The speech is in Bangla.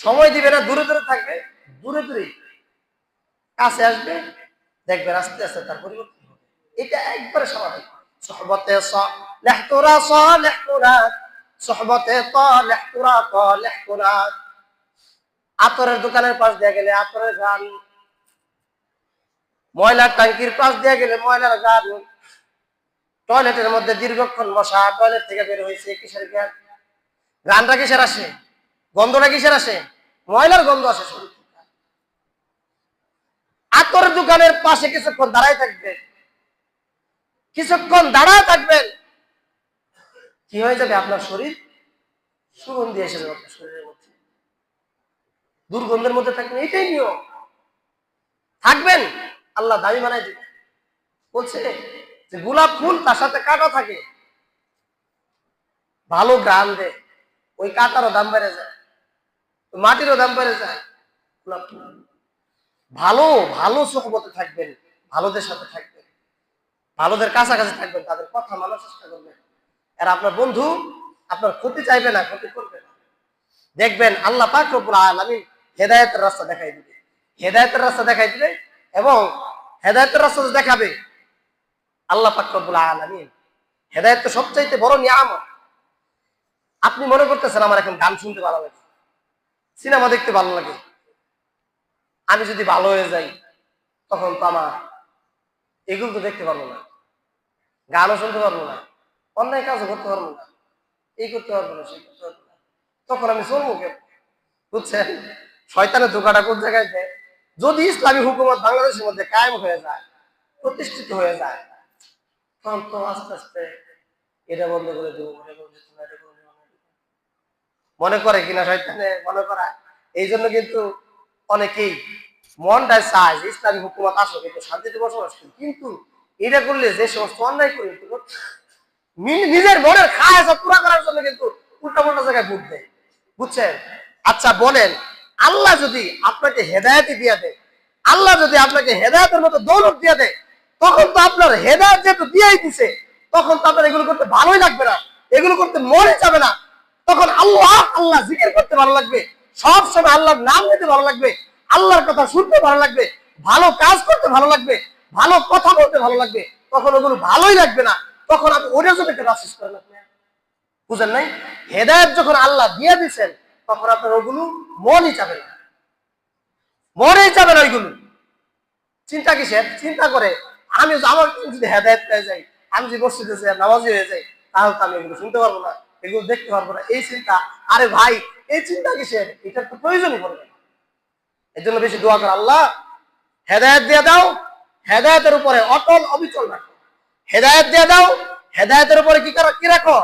সময় দিবে না, দূরে দূরে থাকবে, দূরে দূরে। কাছে আসবে দেখবেন আস্তে আস্তে তার পরিবর্তন হবে। এটা একবারে স্বাভাবিক। সহবতে লেহতুরা স সহবতে ত লেহতুরা ত লেহতুরা আতরের দোকানের পাশ দিয়ে গেলে আতরের গান ময়লার টাঙ্কির পাশ দিয়ে গেলে ময়লার গান টয়লেটের মধ্যে দীর্ঘক্ষণ বসা, টয়লেট থেকে বের হয়েছে, কিসের গান গানটা কিসের আসে? গন্ধটা কিসের আসে? ময়লার গন্ধ আসে। আতরের দোকানের পাশে কিছুক্ষণ দাঁড়ায় থাকবে কিছুক্ষণ দাঁড়ায় থাকবেন। কি হয়ে যাবে আপনার শরীর? সুগন্ধি এসে যাবে আপনার শরীরের মধ্যে। দুর্গন্ধের মধ্যে থাকবেন, এটাই নিয়ম। থাকবেন, আল্লাহ দামি বানাই দিবে বলছে যে গোলাপ ফুল তার সাথে কাটা থাকে। ভালো গ্রাম দে ওই কাটারও দাম বেড়ে যায়। মাটিরও দাম বেড়ে যায়। ভালো ভালো সহবতে থাকবেন, ভালোদের সাথে থাকবেন, ভালোদের কাছাকাছি থাকবেন, তাদের কথা মানার চেষ্টা করবেন। আর আপনার বন্ধু আপনার ক্ষতি চাইবে না, ক্ষতি করবে না। দেখবেন আল্লাহ পাক রব্বুল আলামিন হেদায়েতের রাস্তা দেখাই দিবে। হেদায়েতের রাস্তা দেখাই দিবে এবং হেদায়েতের রাস্তা দেখাবে, আল্লাহ পাক রব্বুল আলামিন হেদায়েত তো সবচাইতে বড় নিয়ামত। আপনি মনে করতেছেন আমার এখন গান শুনতে ভালো লাগে সিনেমা দেখতে ভালো লাগে। আমি যদি ভালো হয়ে যাই, তখন তো আমার এগুলো তো দেখতে পারব না। গানও শুনতে পারব না। অন্যায় কাজও করতে পারব না। এই করতে পারব না, সেই করতে পারব না। তখন আমি চলবো কেন বুঝছেন? শয়তানের ধোকাটা কোন জায়গায় দেয়? যদি ইসলামী হুকুমত বাংলাদেশের মধ্যে কায়েম হয়ে যায়, প্রতিষ্ঠিত হয়ে যায়, তখন তো আস্তে আস্তে এটা বন্ধ করে দেবো, এটা করে দেবো, এটা করে দেবো। মনে করে কিনা শয়তানে, মনে করা। এই জন্য কিন্তু অনেকেই মনটা চায় যে ইসলামী হুকুমত আসো কিন্তু শান্তিতে বসবাস করি। কিন্তু এটা করলে যে সমস্ত অন্যায় করি নিজের মনের খায় পুরা করার জন্য কিন্তু উল্টা পাল্টা জায়গায় ভোট দেয়। বুঝছেন? আচ্ছা বলেন, আল্লাহ যদি আপনাকে হেদায়তি দিয়ে দেয়, আল্লাহ যদি আপনাকে হেদায়তের মতো দৌলত দিয়ে দেয়, তখন তো আপনার হেদায়ত যেহেতু দিয়েই দিছে, তখন তো আপনার এগুলো করতে ভালোই লাগবে না, এগুলো করতে মনে যাবে না তখন আল্লাহ আল্লাহ জিকির করতে ভালো লাগবে, সব সময় আল্লাহর নাম নিতে ভালো লাগবে, আল্লাহর কথা শুনতে ভালো লাগবে, ভালো কাজ করতে ভালো লাগবে, ভালো কথা বলতে ভালো লাগবে তখন ওগুলো ভালোই লাগবে না, তখন আপনি ওটার জন্য একটা রাশিস করেন আপনি। বুঝেন নাই? হেদায়ত যখন আল্লাহ দিয়ে দিচ্ছেন তখন আপনার ওগুলো মনই যাবে না। মনেই যাবে না ওইগুলো। চিন্তা কিসের? চিন্তা করে, আমি আমার যদি হেদায়ত পেয়ে যাই, আমি যদি মসজিদে যাই, নামাজি হয়ে যাই, তাহলে তো আমি এগুলো শুনতে পারব না। এগুলো দেখতে পারব না। এই চিন্তা, আরে ভাই, এই চিন্তা কিসের? এটার তো প্রয়োজনই পড়বে না। এর জন্য বেশি দোয়া কর আল্লাহ। হেদায়ত দিয়ে দাও, হেদায়তের উপরে অটল অবিচল রাখো। হেদায়ত দিয়ে দাও, হেদায়তের উপরে কি করো কি রাখো?